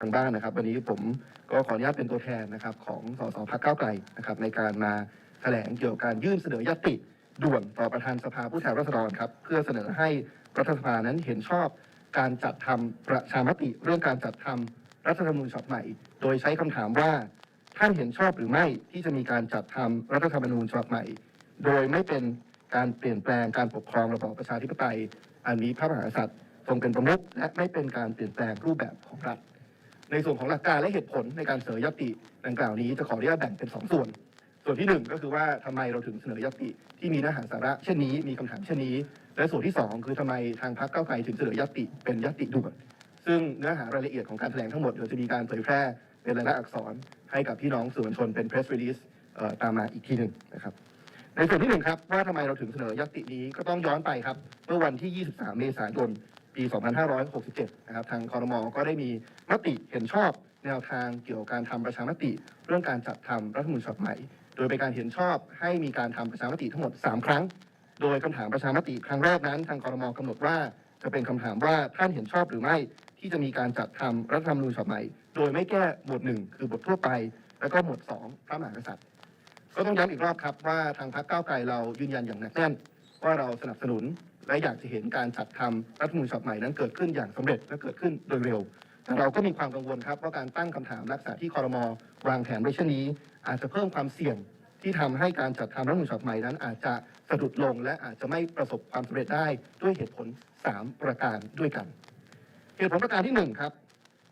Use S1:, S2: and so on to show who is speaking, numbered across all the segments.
S1: ทางบ้านนะครับ วันนี้ผมก็ขออนุญาตเป็นตัวแทนนะครับ ของสสพักเก้าไกลนะครับ ในการมาแถลงเกี่ยวกับการยื่นเสนอยติด่วนต่อประธานสภาผู้แทนราษฎรครับ เพื่อเสนอให้รัฐสภานั้นเห็นชอบการจัดทำประชามติเรื่องการจัดทำรัฐธรรมนูญฉบับใหม่ โดยใช้คำถามว่าท่านเห็นชอบหรือไม่ที่จะมีการจัดทำรัฐธรรมนูญฉบับใหม่ โดยไม่เป็นการเปลี่ยนแปลงการปกครองระบอบประชาธิปไตย อันมีพระมหากษัตริย์ทรงเป็นประมุขและไม่เป็นการเปลี่ยนแปลงรูปแบบของรัฐ ในส่วนของหลักการและเหตุผลในการเสนอยติดังกล่าวนี้จะขออนุญาตแบ่งเป็นสองส่วน ส่วนที่หนึ่งก็คือว่าทำไมเราถึงเสนอยติที่มีเนื้อหาสาระเช่นนี้มีคำถามเช่นนี้ และส่วนที่สองคือทำไมทางพรรคเก้าวไกลถึงเสนอยติเป็นยติด่วนซึ่งเนื้อหารายละเอียดของการแถลงทั้งหมดเดี๋ยวจะมีการเผยแพร่เป็นรายละอักษรให้กับพี่น้องสื่อมวลชนเป็น press release ตามมาอีกทีหนึ่งนะครับในส่วนที่หนึ่งครับว่าทำไมเราถึงเสนอยตินี้ก็ต้องย้อนไปครับเมื่อวันที่ 23 เมษายน ปี 2567 นะครับ ทางคอรมอก็ได้มีมติเห็นชอบแนวทางเกี่ยวกับการทำประชามติ เรื่องการจัดทำรัฐธรรมนูญฉบับใหม่ โดยเป็นการเห็นชอบให้มีการทำประชามติทั้งหมด 3 ครั้ง โดยคำถามประชามติครั้งแรกนั้น ทางคอรมอกำหนดว่าจะเป็นคำถามว่าท่านเห็นชอบหรือไม่ที่จะมีการจัดทำรัฐธรรมนูญฉบับใหม่ โดยไม่แก้หมวดหนึ่งคือบททั่วไป แล้วก็หมวดสองพระมหากษัตริย์ ก็ต้องย้ำอีกรอบครับว่าทางพรรคก้าวไกลเรายืนยันอย่างหนักแน่น ว่าเราสนับสนุน และอยากจะเห็นการจัดทำรัฐมนูญฉบับใหม่นั้นเกิดขึ้นอย่างสำเร็จและเกิดขึ้นโดยเร็วแต่เราก็มีความกังวลครับว่าการตั้งคำถามลักษณะที่คอรมอวางแผนไว้เช่นนี้ อาจจะเพิ่มความเสี่ยงที่ทำให้การจัดทำรัฐมนูญฉบับใหม่นั้น อาจจะสะดุดลงและอาจจะไม่ประสบความสำเร็จได้ด้วยเหตุผล 3 ประการด้วยกัน เหตุผลประการที่หนึ่งครับ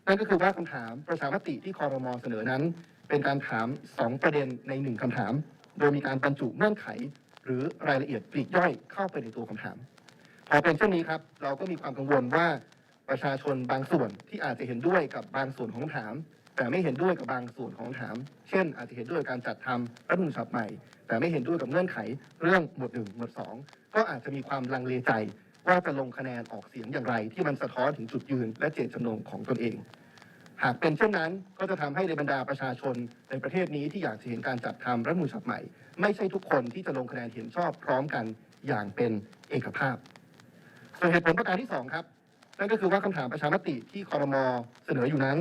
S1: นั่นก็คือว่าคำถามประชามติที่คอรมอเสนอนั้น เป็นการถามสองประเด็นในหนึ่งคำถาม โดยมีการบรรจุเงื่อนไข หรือรายละเอียดปลีกย่อยเข้าไปในตัวคำถาม พอเป็นเช่นนี้ครับเราก็มีความกังวลว่าประชาชนบางส่วนที่อาจจะเห็นด้วยกับบางส่วนของถาม แต่ไม่เห็นด้วยกับบางส่วนของถาม เช่น อาจจะเห็นด้วยการจัดทำรัฐมนูญฉบับใหม่ แต่ไม่เห็นด้วยกับเงื่อนไขเรื่องหมวดหนึ่งหมวดสองก็อาจจะมีความลังเลใจว่าจะลงคะแนนออกเสียงอย่างไร ที่มันสะท้อนถึงจุดยืน และเจตจำนงของตนเอง หากเป็นเช่นนั้นก็จะทำให้ในบรรดาประชาชนในประเทศนี้ที่อยากเห็นการจัดทำรัฐมนูญฉบับใหม่ ไม่ใช่ทุกคนที่จะลงคะแนนเห็นชอบพร้อมกันอย่างเป็นเอกภาพ ส่วนเหตุผลประการที่สองครับ นั่นก็คือว่าคำถามประชามติที่คอรมอเสนออยู่นั้น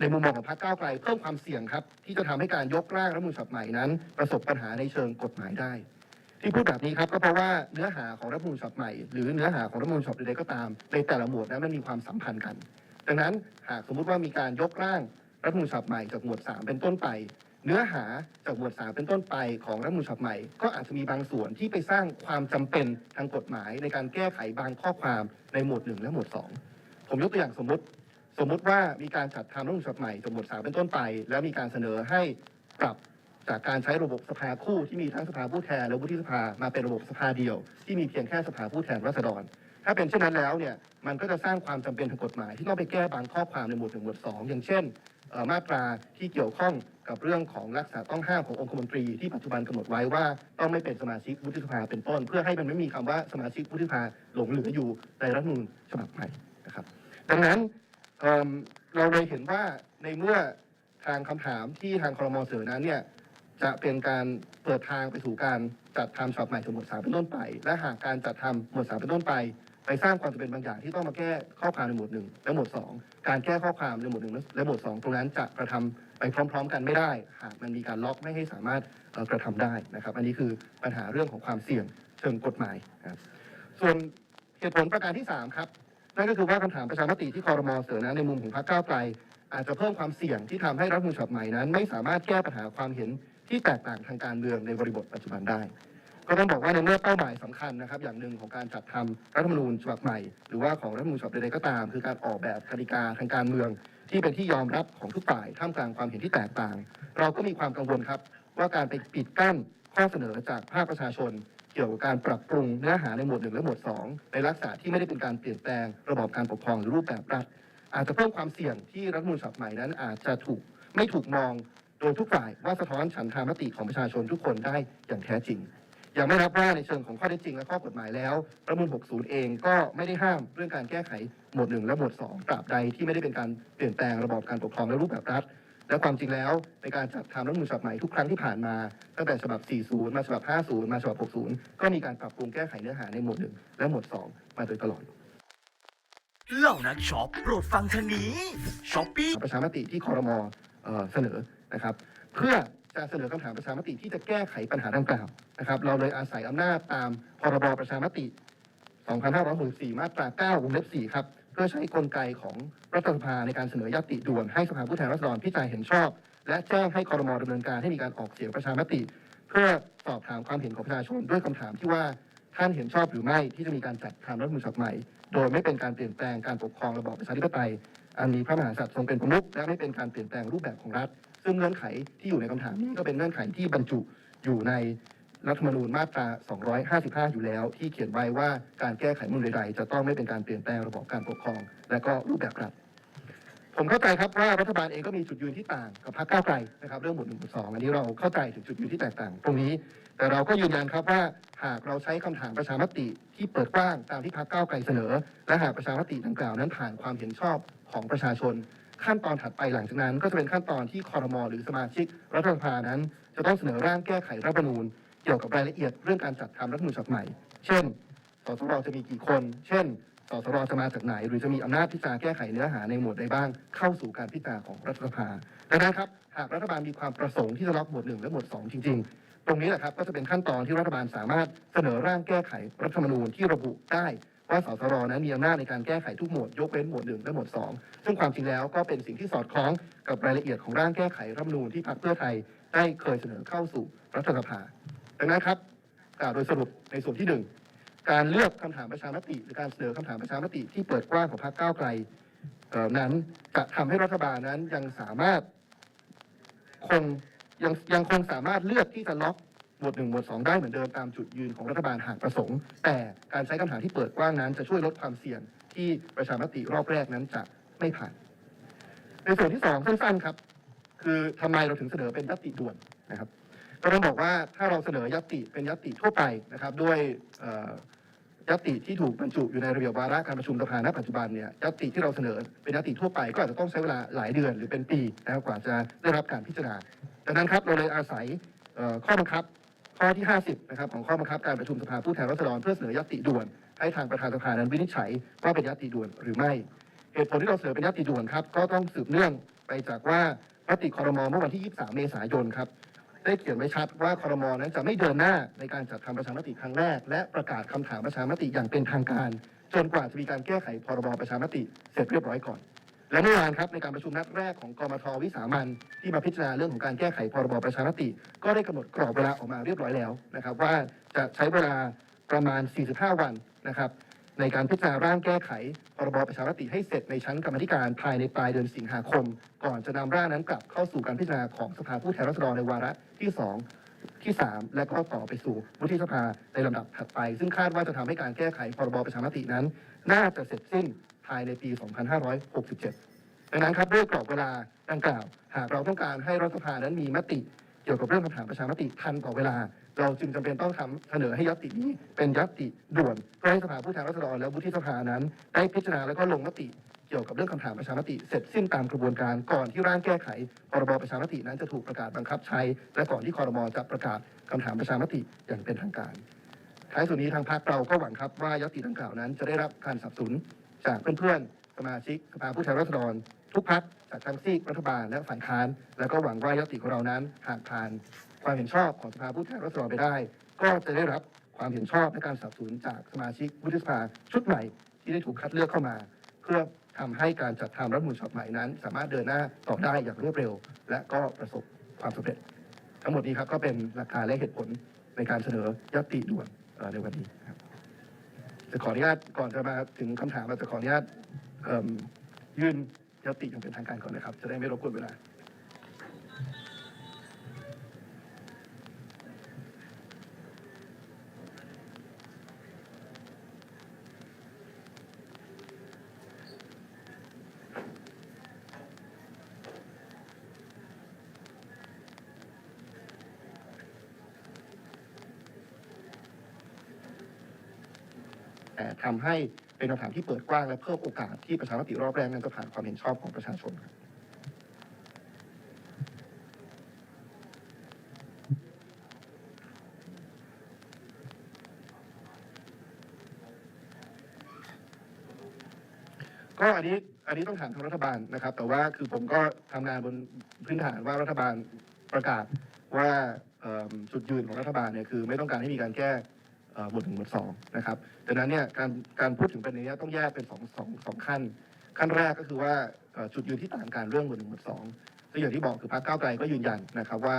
S1: ในมุมมองของพรรคก้าวไกลเพิ่มความเสี่ยงครับ ที่จะทำให้การยกร่างรัฐมนูญฉบับใหม่นั้น ประสบปัญหาในเชิงกฎหมายได้ ที่พูดแบบนี้ครับก็เพราะว่าเนื้อหาของรัฐมนูญฉบับใหม่หรือเนื้อหาของรัฐมนูญฉบับใดๆก็ตาม ในแต่ละหมวดนั้นมันมีความสัมพันธ์กัน ดังนั้นหากสมมุติว่ามีการยกร่างรัฐมนูญฉบับใหม่จากหมวด 3 เป็นต้นไป เนื้อหาจากหมวด3เป็นต้นไปของรัฐธรรมนูญฉบับใหม่ ก็อาจจะมีบางส่วนที่ไปสร้างความจำเป็นทางกฎหมาย ในการแก้ไขบางข้อความในหมวด 1 และหมวด 2 ผมยกตัวอย่างสมมติ สมมุติว่ามีการจัดทำรัฐธรรมนูญฉบับใหม่จากหมวด 3 เป็นต้นไป แล้วมีการเสนอให้ปรับจากการใช้ระบบสภาคู่ที่มีทั้งสภาผู้แทนและวุฒิสภามาเป็นระบบสภาเดียว ที่มีเพียงแค่สภาผู้แทนราษฎร ถ้าเป็นเช่นนั้นแล้วเนี่ยมันก็จะสร้างความจำเป็นทางกฎหมาย ที่ต้องไปแก้บางข้อความในหมวดหนึ่งหมวดสองอย่างเช่น มาตราที่เกี่ยวข้อง กับเรื่องของรักษาต้องห้ามขององคมนตรีที่ปัจจุบันกำหนดไว้ว่าต้องไม่เป็นสมาชิกวุฒิสภาเป็นต้น เพื่อให้มันไม่มีคำว่าสมาชิกวุฒิสภาหลงเหลืออยู่ในรัฐมนูญฉบับใหม่นะครับ ดังนั้นเเราเลยเห็นว่าในเมื่อทางคำถามที่ทางครมเสนอนั้นเนี่ยจะเป็นการเปิดทางไปสู่การจัดทำฉบับใหม่จากหมวดสามเป็นต้นไป และหากการจัดทำหมวดสามเป็นต้นไป ไปสร้างความจำเป็นบางอย่างที่ต้องมาแก้ข้อความในหมวดหนึ่งและหมวดสองการแก้ข้อความในหมวดหนึ่งและหมวดสองตรงนั้นจะกระทำไปพร้อม ๆ กันไม่ได้หากมันมีการล็อกไม่ให้สามารถกระทำได้นะครับ อันนี้คือปัญหาเรื่องของความเสี่ยงเชิงกฎหมายนะครับส่วนเหตุผลประการที่สามครับนั่นก็คือว่าคำถามประชามติที่คอรมอเสนอในมุมของพรรคก้าวไกลอาจจะเพิ่มความเสี่ยงที่ทำให้รัฐมนูญฉบับใหม่นั้น ไม่สามารถแก้ปัญหาความเห็นที่แตกต่างทางการเมืองในบริบทปัจจุบันได้ ก็ต้องบอกว่าในเมื่อเป้าหมายสำคัญนะครับ อย่างหนึ่งของการจัดทำรัฐธรรมนูญฉบับใหม่ หรือว่าของรัฐธรรมนูญฉบับใดๆก็ตาม คือการออกแบบกติกาทางการเมือง ที่เป็นที่ยอมรับของทุกฝ่ายท่ามกลางความเห็นที่แตกต่าง เราก็มีความกังวลครับ ว่าการไปปิดกั้นข้อเสนอจากภาคประชาชน เกี่ยวกับการปรับปรุงเนื้อหาในหมวดหนึ่งและหมวดสองในลักษณะที่ไม่ได้เป็นการเปลี่ยนแปลงระบอบการปกครองหรือรูปแบบรัฐอาจจะเพิ่มความเสี่ยงที่รัฐมนูญฉบับใหม่นั้น อาจจะถูกไม่ถูกมองโดยทุกฝ่ายว่าสะท้อนฉันทามติของประชาชนทุกคนได้อย่างแท้จริง ย่างไม่นับว่าในเชิงของข้อเท็จจริงและข้อกฎหมายแล้วรัฐธรรมนูญ60 เองก็ไม่ได้ห้ามเรื่องการแก้ไขหมวดหนึ่งและหมวดสองตราบใดที่ไม่ได้เป็นการเปลี่ยนแปลงระบอบการปกครองและรูปแบบรัฐ และความจริงแล้วในการจัดทำรัฐธรรมนูญฉบับใหม่ทุกครั้งที่ผ่านมาตั้งแต่ฉบับ 40 มาฉบับ 50 มาฉบับ 60 ก็มีการปรับปรุงแก้ไขเนื้อหาในหมวดหนึ่งและหมวดสองมาโดยตลอด
S2: เหล่านักช็อปโปรดฟังทางนี้ช้อปปี้
S1: ประชามติที่คอรมเอ่อเสนอนะครับ เพื่อจะเสนอคำถามประชามติที่จะแก้ไขปัญหาดังกล่าว นะครับ เราเลยอาศัยอำนาจตามพรบประชามติ 2564 มาตรา 9 วงเล็บ 4 ครับ เพื่อใช้กลไกของรัฐสภาในการเสนอยติด่วนให้สภาผู้แทนราษฎรพิจารณาเห็นชอบ และแจ้งให้คอรมดำเนินการให้มีการออกเสียงประชามติ เพื่อสอบถามความเห็นของประชาชนด้วยคำถามที่ว่าท่านเห็นชอบหรือไม่ที่จะมีการจัดทำรัฐธรรมนูญฉบับใหม่ โดยไม่เป็นการเปลี่ยนแปลงการปกครองระบอบประชาธิปไตยอันมีพระมหากษัตริย์ทรงเป็นประมุขและไม่เป็นการเปลี่ยนแปลงรูปแบบของรัฐ ซึ่งเงื่อนไขที่อยู่ในคำถามนี้ก็เป็นเงื่อนไขที่บรรจุอยู่ใน รัฐธรรมนูญมาตรา 255 อยู่แล้ว ที่เขียนไว้ว่าการแก้ไขรัฐธรรมนูญใดๆจะต้องไม่เป็นการเปลี่ยนแปลงระบบการปกครอง และก็รูปแบบรัฐผมเข้าใจครับว่ารัฐบาลเองก็มีจุดยืนที่ต่างกับพรรคก้าวไกลนะครับเรื่องหมวดหนึ่งหมวดสองอันนี้เราเข้าใจถึงจุดยืนที่แตกต่าง ตรงนี้ แต่เราก็ยืนยันครับว่าหากเราใช้คำถามประชามติที่เปิดกว้างตามที่พรรคก้าวไกลเสนอ และหากประชามติดังกล่าวนั้นผ่านความเห็นชอบของประชาชน ขั้นตอนถัดไปหลังจากนั้น ก็จะเป็นขั้นตอนที่คอรมอหรือสมาชิกรัฐสภานั้น จะต้องเสนอร่างแก้ไขรัฐธรรมนูญ เกี่ยวกับรายละเอียดเรื่องการจัดทำรัฐมนูญฉบับใหม่ เช่น สสรจะมีกี่คน เช่น สสรจะมาจากไหน หรือจะมีอำนาจพิจารณาแก้ไขเนื้อหาในหมวดใดบ้าง เข้าสู่การพิจารณาของรัฐสภาดังนั้นครับ หากรัฐบาลมีความประสงค์ที่จะล็อกหมวดหนึ่งและหมวดสองจริง ๆ ตรงนี้แหละครับก็จะเป็นขั้นตอนที่รัฐบาลสามารถเสนอร่างแก้ไขรัฐธรรมนูญที่ระบุได้ว่าสสรนั้นมีอำนาจในการแก้ไขทุกหมวดยกเว้นหมวดหนึ่งและหมวดสองซึ่งความจริงแล้วก็เป็นสิ่งที่สอดคล้องกับรายละเอียดของร่างแก้ไขรัฐธรรมนูญที่พรรคเพื่อไทยได้เคยเสนอเข้าสู่รัฐสภา ดังนั้นครับกล่าวโดยสรุปในส่วนที่หนึ่งการเลือกคำถามประชามติ หรือการเสนอคำถามประชามติที่เปิดกว้างของพรรคก้าวไกลนั้นจะทำให้รัฐบาลนั้นยังสามารถคงยังยังคงสามารถเลือกที่จะล็อกหมวดหนึ่งหมวดสองได้เหมือนเดิมตามจุดยืนของรัฐบาลหากประสงค์ แต่การใช้คำถามที่เปิดกว้างนั้น จะช่วยลดความเสี่ยงที่ประชามติรอบแรกนั้นจะไม่ผ่าน ในส่วนที่สองสั้นๆครับ คือทำไมเราถึงเสนอเป็นยติด่วนนะครับ ก็ต้องบอกว่าถ้าเราเสนอยติเป็นยติทั่วไปนะครับ ด้วยเอ่อยติที่ถูกบรรจุอยู่ในระเบียบวาระการประชุมสภาณปัจจุบันเนี่ยยติที่เราเสนอเป็นยติทั่วไปก็อาจจะต้องใช้เวลาหลายเดือนหรือเป็นปีนะครับกว่าจะได้รับการพิจารณาดังนั้นครับเราเลยอาศัยข้อบังคับข้อที่ 50นะครับของข้อบังคับการประชุมสภาผู้แทนราษฎรเพื่อเสนอยติด่วน ให้ทางประธานสภานั้นวินิจฉัยว่าเป็นยติด่วนหรือไม่เหตุผลที่เราเสนอเป็นยติด่วนครับก็ต้องสืบเนื่องไปจากว่ามติคอรมอเมื่อวันที่ 23 เมษายนครับ ได้เขียนไว้ชัดว่าคอรมอนั้นจะไม่เดินหน้าในการจัดทำประชามติครั้งแรก และประกาศคำถามประชามติอย่างเป็นทางการ จนกว่าจะมีการแก้ไขพรบประชามติเสร็จเรียบร้อยก่อน และเมื่อวานครับในการประชุมนัดแรกของกมทวิสามันที่มาพิจารณาเรื่องของการแก้ไขพรบประชามติ ก็ได้กำหนดกรอบเวลาออกมาเรียบร้อยแล้วนะครับ ว่าจะใช้เวลาประมาณ 45 วันนะครับ ในการพิจารณาร่างแก้ไขพรบประชามติให้เสร็จในชั้นกรรมธิการภายในปลายเดือนสิงหาคม ก่อนจะนำร่างนั้นกลับเข้าสู่การพิจารณาของสภาผู้แทนราษฎรในวาระที่ 2 ที่ 3 และก็ต่อไปสู่วุฒิสภาในลำดับถัดไป ซึ่งคาดว่าจะทำให้การแก้ไขพรบประชามตินั้น น่าจะเสร็จสิ้นภายในปี 2567 ดังนั้นครับด้วยกรอบเวลาดังกล่าว หากเราต้องการให้รัฐสภานั้นมีมติ กี่ยวกับเรื่องคำถามประชามติทันต่อเวลา เราจึงจำเป็นต้องทำเสนอให้ยตินี้เป็นยติด่วนเพื่อให้สภาผู้แทนราษฎรและวุฒิสภานั้น ได้พิจารณาและก็ลงมติเกี่ยวกับเรื่องคำถามประชามติเสร็จสิ้นตามกระบวนการก่อนที่ร่างแก้ไขพรบประชามตินั้นจะถูกประกาศบังคับใช้ และก่อนที่คอรมอจะประกาศคำถามประชามติอย่างเป็นทางการท้ายสุดนี้ทางพรรคเราก็หวังครับว่ายติดังกล่าวนั้น จะได้รับการสนับสนุนจากเพื่อนๆสมาชิกสภาผู้แทนราษฎร ทุกพรรคจากทั้งซีกรัฐบาลและฝ่ายค้าน แล้วก็หวังว่ายติของเรานั้นหากผ่านความเห็นชอบของสภาผู้แทนราษฎรไปได้ ก็จะได้รับความเห็นชอบและการสนับสนุนจากสมาชิกวุฒิสภาชุดใหม่ที่ได้ถูกคัดเลือกเข้ามา เพื่อทำให้การจัดทำรัฐมนูญฉบับใหม่นั้น สามารถเดินหน้าต่อได้อย่างรวดเร็ว และก็ประสบความสำเร็จ ทั้งหมดนี้ครับก็เป็นหลักการและเหตุผลในการเสนอยติด่วนในวันนี้ครับจะขออนุญาตก่อนจะมาถึงคำถามเราจะขออนุญาตยื่น ยติอย่างเป็นทางการก่อนนะครับ จะได้ไม่รบกวนเวลาแต่ทำให้ เป็นคำถามที่เปิดกว้างและเพิ่มโอกาสที่ประชามติรอบแรกนั้นจะผ่านความเห็นชอบของประชาชนครับก็อันนี้อันนี้ต้องถามทางรัฐบาลนะครับ แต่ว่าคือผมก็ทำงานบนพื้นฐานว่ารัฐบาลประกาศว่าจุดยืนของรัฐบาลเนี่ยคือไม่ต้องการให้มีการแก้ หมวดหนึ่งหมวดสองนะครับดังนั้นเนี่ยการการพูดถึงประเด็นนี้ต้องแยกเป็นสองสองสองขั้น ขั้นแรกก็คือว่าจุดยืนที่ต่างกันเรื่องหมวดหนึ่งหมวดสองซึ่งอย่างที่บอกคือพรรคก้าวไกลก็ยืนยันนะครับว่า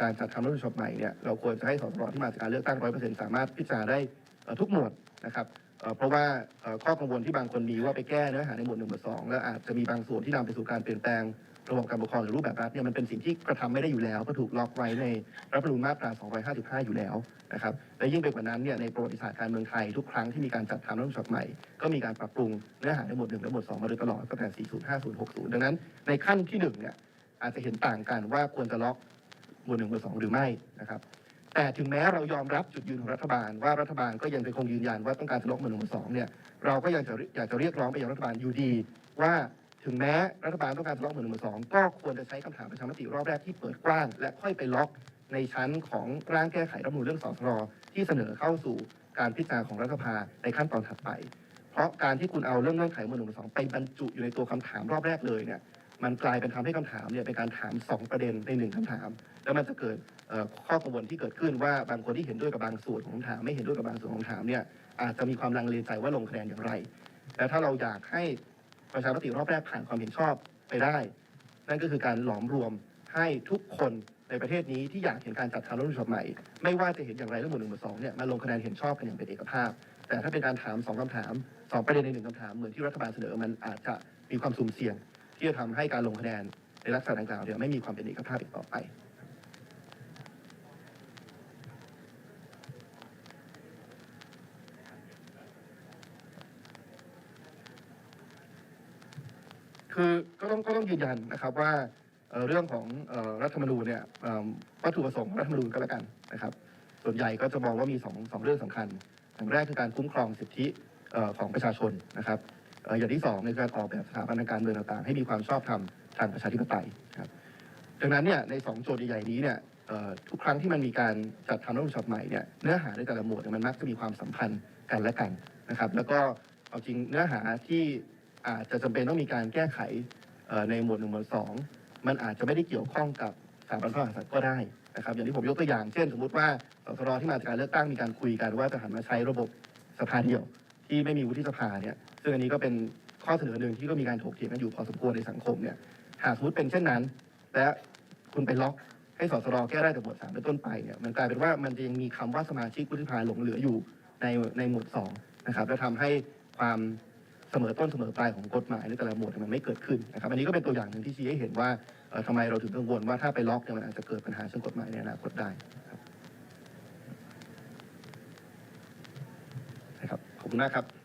S1: การจัดทำรัฐธรรมนูญฉบับใหม่เนี่ยเราควรจะให้สสรที่มาจากการเลือกตั้งร้อยเปอร์เซ็นต์สามารถพิจารณาได้ทุกหมวดนะครับเพราะว่าข้อกังวลที่บางคนมีว่าไปแก้เนื้อหาในหมวดหนึ่งหมวดสองแล้วอาจจะมีบางส่วนที่นำไปสู่การเปลี่ยนแปลง ระบบการปกครองหรือรูปแบบรัฐเนี่ยมันเป็นสิ่งที่กระทำไม่ได้อยู่แล้วก็ถูกล็อกไว้ในรัฐธรรมนูญมาตรา 255 อยู่แล้วนะครับและยิ่งไปกว่านั้นเนี่ยในประวัติศาสตร์การเมืองไทยทุกครั้งที่มีการจัดทำรัฐธรรมนูญฉบับใหม่ก็มีการปรับปรุงเนื้อหาในหมวดหนึ่งและหมวดสองมาโดยตลอดตั้งแต่ 40 50 60 ดังนั้น ในขั้นที่หนึ่งเนี่ยอาจจะเห็นต่างกันว่าควรจะล็อกหมวดหนึ่งหมวดสองหรือไม่นะครับแต่ถึงแม้เรายอมรับจุดยืนของรัฐบาล ว่ารัฐบาลก็ยังเป็นคงยืนยันว่าต้องการจะล็อกหมวดหนึ่งหมวดสองเนี่ยเราก็ยังจะอยากจะเรียกร้องไปยังรัฐบาลอยู่ดีว่า ถึงแม้รัฐบาลต้องการล็อกหมวดหนึ่งหมวดสองก็ควรจะใช้คำถามประชามติรอบแรกที่เปิดกว้าง และค่อยไปล็อกในชั้นของร่างแก้ไขรัฐมนูญเรื่องสสรที่เสนอเข้าสู่การพิจารณาของรัฐสภาในขั้นตอนถัดไป เพราะการที่คุณเอาเรื่องเงื่อนไขหมวดหนึ่งหมวดสองไปบรรจุอยู่ในตัวคำถามรอบแรกเลยเนี่ยมันกลายเป็นทำให้คำถามเนี่ยเป็นการถามสองประเด็นในหนึ่งคำถาม แล้วมันจะเกิดข้อกังวลที่เกิดขึ้นว่าบางคนที่เห็นด้วยกับบางส่วนของคำถาม ไม่เห็นด้วยกับบางส่วนของคำถามเนี่ยอาจจะมีความลังเลใจว่าลงคะแนนอย่างไรแต่ถ้าเราอยากให้ ประชามติรอบแรกผ่านความเห็นชอบไปได้ นั่นก็คือการหลอมรวมให้ทุกคนในประเทศนี้ที่อยากเห็นการจัดทำรัฐธรรมนูญฉบับใหม่ ไม่ว่าจะเห็นอย่างไรเรื่องหมวดหนึ่งหมวดสองเนี่ยมาลงคะแนนเห็นชอบกันอย่างเป็นเอกภาพ แต่ถ้าเป็นการถามสองคำถามสองประเด็นในหนึ่งคำถามเหมือนที่รัฐบาลเสนอมันอาจจะมีความสุ่มเสี่ยง ที่จะทำให้การลงคะแนนในลักษณะดังกล่าวเนี่ยไม่มีความเป็นเอกภาพอีกต่อไป คือก็ต้องก็ต้องยืนยันนะครับว่าเอ่อเรื่องของเอ่อรัฐธรรมนูญเนี่ยเอิ่มวัตถุประสงค์ของรัฐธรรมนูญก็แล้วกันนะครับ ส่วนใหญ่ก็จะมองว่ามีสองสองเรื่องสำคัญอย่างแรกคือการคุ้มครองสิทธิเอ่อของประชาชนนะครับเอ่ออย่างที่สองในการออกแบบสถาบันทางการเมืองต่างๆ ให้มีความชอบธรรมทางประชาธิปไตยครับดังนั้นเนี่ยในสองโจทย์ใหญ่ๆนี้เนี่ยเอ่อทุกครั้งที่มันมีการจัดทำรัฐธรรมนูญฉบับใหม่เนี่ยเนื้อหาในแต่ละหมวดเนี่ยมันมักจะมีความสัมพันธ์กันและกันนะครับ แล้วก็เอาจริงเนื้อหาที่ อาจจะจำเป็นต้องมีการแก้ไขในหมวดหนึ่งหมวดสองมันอาจจะไม่ได้เกี่ยวข้องกับสถาบันพระมหากษัตริย์ก็ได้นะครับ อย่างที่ผมยกตัวอย่างเช่น สมมติว่าสสรที่มาจากการเลือกตั้งมีการคุยกันว่าจะหันมาใช้ระบบสภาเดียว ที่ไม่มีวุฒิสภาเนี่ยซึ่งอันนี้ก็เป็นข้อเสนอหนึ่งที่ก็มีการถกเถียงกันอยู่พอสมควรในสังคมเนี่ยหากสมมติเป็นเช่นนั้น และคุณไปล็อกให้สสรแก้ได้แต่หมวดสามเป็นต้นไปเนี่ยมันกลายเป็นว่ามันจะยังมีคำว่าสมาชิกวุฒิสภาหลงเหลืออยู่ในในหมวดสองนะครับและทำให้ความ เสมอต้นเสมอปลายของกฎหมายในแต่ละหมวดมันไม่เกิดขึ้นนะครับอันนี้ก็เป็นตัวอย่างหนึ่งที่ชี้ให้เห็นว่าเอ่อทำไมเราถึงกังวลว่าถ้าไปล็อกเนี่ยมันอาจจะเกิดปัญหาเชิงกฎหมายในอนาคตได้นะครับขอบคุณมากครับ